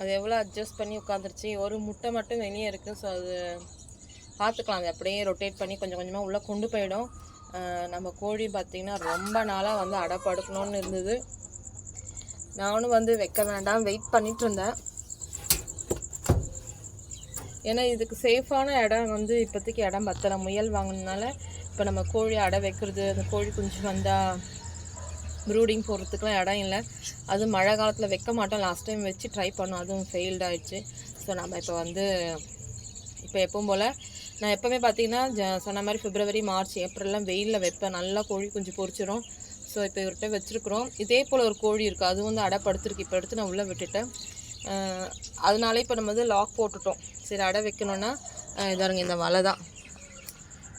அது எவ்வளோ அட்ஜஸ்ட் பண்ணி உட்காந்துருச்சு ஒரு முட்டை மட்டும் வெளியே இருக்குது ஸோ அது பார்த்துக்கலாம் அது அப்படியே ரொட்டேட் பண்ணி கொஞ்சம் கொஞ்சமாக உள்ளே கொண்டு போயிடும். நம்ம கோழி பார்த்திங்கன்னா ரொம்ப நாளாக வந்து அடப்படுக்கணும்னு இருந்தது. நானும் வந்து வைக்க வேண்டாம் வெயிட் பண்ணிகிட்டு இருந்தேன். ஏன்னா இதுக்கு சேஃபான இடம் வந்து இப்போதைக்கு இடம் பத்தலை. முயல் வாங்கினதுனால இப்போ நம்ம கோழி அடை வைக்கிறது அந்த கோழி குஞ்சு வந்தால் ப்ரூடிங் போடுறதுக்குலாம் இடம் இல்லை. அது மழை காலத்தில் வைக்க மாட்டோம். லாஸ்ட் டைம் வச்சு ட்ரை பண்ணோம். அதுவும் ஃபெயில்ட் ஆயிடுச்சு. ஸோ நம்ம இப்போ வந்து இப்போ எப்பவும் போல் நான் எப்போவுமே பார்த்தீங்கன்னா ஜ- சொன்ன மாதிரி பிப்ரவரி மார்ச் ஏப்ரல்லாம் வெயிலில் வைப்பேன். நல்லா கோழி குஞ்சு பொறிச்சிடும் ஸோ இப்போ இவர்கிட்ட வச்சுருக்குறோம். இதே போல் ஒரு கோழி இருக்குது அது வந்து அடை படுத்துருக்கு. இப்போ எடுத்து நான் உள்ளே விட்டுட்டேன். அதனால இப்போ நம்ம வந்து லாக் போட்டுட்டோம். சரி அடை வைக்கணுன்னா இதாருங்க இந்த வலை தான்.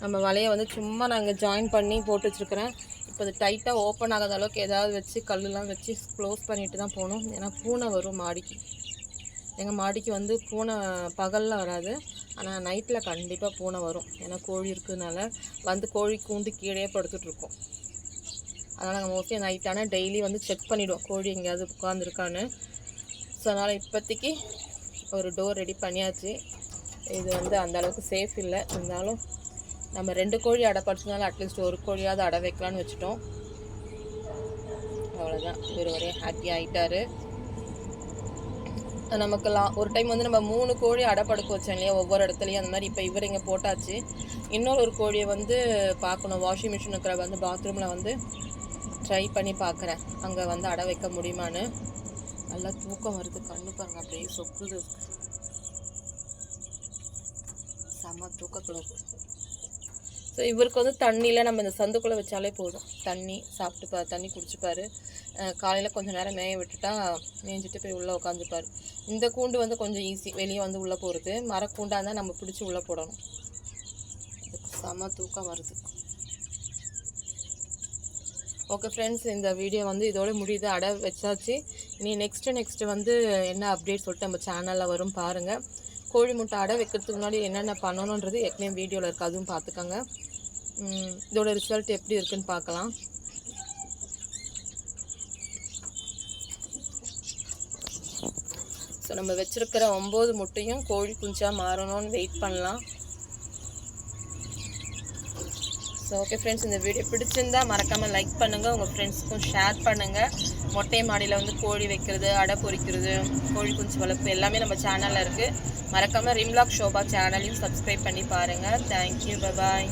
நம்ம வலையை வந்து சும்மா நாங்கள் ஜாயின் பண்ணி போட்டு வச்சுருக்கிறேன். இப்போ அது டைட்டாக ஓப்பன் ஆகாத அளவுக்கு ஏதாவது வச்சு கல்லுலாம் வச்சு க்ளோஸ் பண்ணிட்டு தான் போகணும். ஏன்னா பூனை வரும் மாடிக்கு. எங்கள் மாடிக்கு வந்து பூனை பகலில் வராது. ஆனால் நைட்டில் கண்டிப்பாக பூனை வரும். ஏன்னா கோழி இருக்கிறதுனால வந்து கோழி கூண்டு கீழே படுத்துட்ருக்கோம் அதனால் நாங்கள் மோஸ்ட்லி ஆனால் டெய்லி வந்து செக் பண்ணிவிடுவோம் கோழி எங்கேயாவது உட்காந்துருக்கான்னு ஸோ அதனால் இப்போதைக்கு ஒரு டோர் ரெடி பண்ணியாச்சு. இது வந்து அந்த அளவுக்கு சேஃப் இல்லை. இருந்தாலும் நம்ம ரெண்டு கோழி அடை படிச்சதுனால அட்லீஸ்ட் ஒரு கோழியாவது அடை வைக்கலான்னு வச்சுட்டோம். அவ்வளோதான் இவர் ஒரே ஹாப்பி ஆகிட்டாரு நமக்கு லா ஒரு டைம் வந்து நம்ம மூணு கோழி அடை படுக்க வச்சோம் இல்லையா ஒவ்வொரு இடத்துலையும் அந்த மாதிரி. இப்போ இவர் இங்கே போட்டாச்சு. இன்னொரு ஒரு கோழியை வந்து பார்க்கணும். வாஷிங் மிஷின் இருக்கிற வந்து பாத்ரூமில் வந்து ட்ரை பண்ணி பார்க்குறேன். அங்கே வந்து அடை வைக்க முடியுமான்னு. நல்லா தூக்கம் வருது. கண்ணு பாருங்க அப்படியே சொக்குது. செம்ம தூக்கத்தில் இருக்குது ஸோ இவருக்கு வந்து தண்ணியில் நம்ம இந்த சந்துக்குள்ளே வச்சாலே போதும். தண்ணி சாப்பிட்டுப்பார் தண்ணி குடிச்சுப்பார். காலையில் கொஞ்சம் நேரம் மேய விட்டுட்டா மேய்ஞ்சிட்டு போய் உள்ளே உட்காந்துப்பார் இந்த கூண்டு வந்து கொஞ்சம் ஈஸி வெளியே வந்து உள்ளே போகிறது மரக்கூண்டாக இருந்தால் நம்ம பிடிச்சி உள்ளே போடணும். இதுக்கு செம தூக்கம் வருது. ஓகே ஃப்ரெண்ட்ஸ் இந்த வீடியோ வந்து இதோட முடியுது. அடை வச்சாச்சு. நீ நெக்ஸ்ட்டு நெக்ஸ்ட்டு வந்து என்ன அப்டேட் சொல்லிட்டு நம்ம சேனலில் வரும் பாருங்கள் கோழி முட்டை அடை வைக்கிறதுக்கு முன்னாடி என்னென்ன பண்ணணுன்றது ஏற்கனவே வீடியோவில் இருக்குது அதுவும் பார்த்துக்கோங்க இதோட ரிசல்ட் எப்படி இருக்குன்னு பார்க்கலாம் ஸோ நம்ம வச்சிருக்கிற ஒம்பது முட்டையும் கோழி குஞ்சாக மாறணும்னு வெயிட் பண்ணலாம். ஸோ ஓகே ஃப்ரெண்ட்ஸ் இந்த வீடியோ பிடிச்சிருந்தா மறக்காமல் லைக் பண்ணுங்கள் உங்கள் ஃப்ரெண்ட்ஸுக்கும் ஷேர் பண்ணுங்கள் மொட்டை மாடியில் வந்து கோழி வைக்கிறது அடை பொரிக்கிறது கோழி குஞ்சு வளர்ப்பு எல்லாமே நம்ம சேனலில் இருக்குது மறக்காமல் ரிம்லாக் ஷோபா சேனலையும் சப்ஸ்கிரைப் பண்ணி பாருங்கள் தேங்க்யூ பபாய்